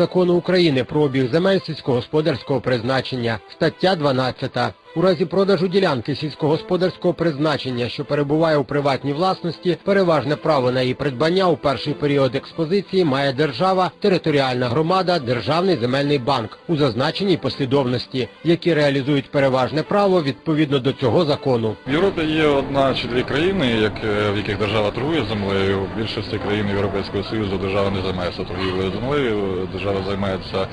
Закону України про обіг земель сільськогосподарського призначення, стаття 12. У разі продажу ділянки сільськогосподарського призначення, що перебуває у приватній власності, переважне право на її придбання у перший період експозиції має держава, територіальна громада, державний земельний банк у зазначеній послідовності, які реалізують переважне право відповідно до цього закону. В Європі є одна чи дві країни, як, е, в яких держава торгує землею. Більшості країн Європейського Союзу держава не займається торгівлею землею, держава займається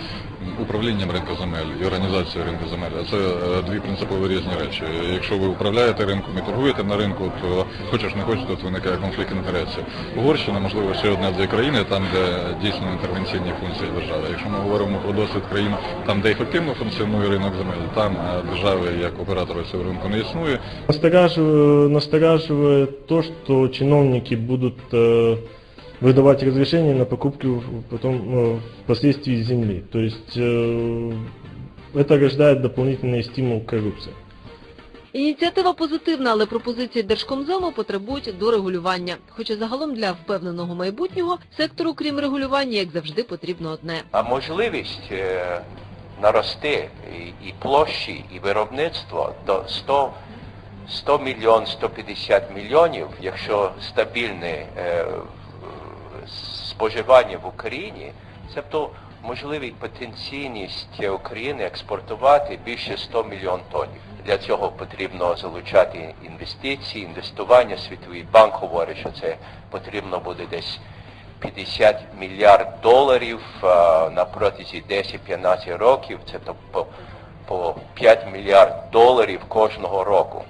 управлінням ринку земель і організацією ринку земель. Це е, дві принципово різні речі. Якщо ви управляєте ринком і торгуєте на ринку, то хочеш не хочеш, тут виникає конфлікт інтересів. Угорщина, можливо, ще одна-дві країни, там, де дійсно інтервенційні функції держави. Якщо ми говоримо про досвід країн, там, де ефективно функціонує ринок земель, там е, держави як оператора цього ринку не існує. Настораживает, настораживает то, что чиновники будут э, выдавать разрешение на покупку потом э, впоследствии земли. То есть э, это рождает дополнительный стимул к коррупции. Ініціатива позитивна, але пропозиції Держкомзему потребують дорегулювання. Хоча загалом для впевненого майбутнього сектору, крім регулювання, як завжди, потрібно одне. А можливість е, нарости і, і площі, і виробництво до 100, 100 мільйон, 150 мільйонів, якщо стабільне е, споживання в Україні, тобто можливість потенційність України експортувати більше 100 мільйон тонів. Для цього потрібно залучати інвестиції, інвестування. Світовий банк говорить, що це потрібно буде десь 50 мільярд доларів на протязі 10-15 років. Це то по, по 5 мільярд доларів кожного року.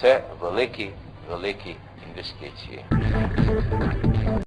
Це великі, великі інвестиції.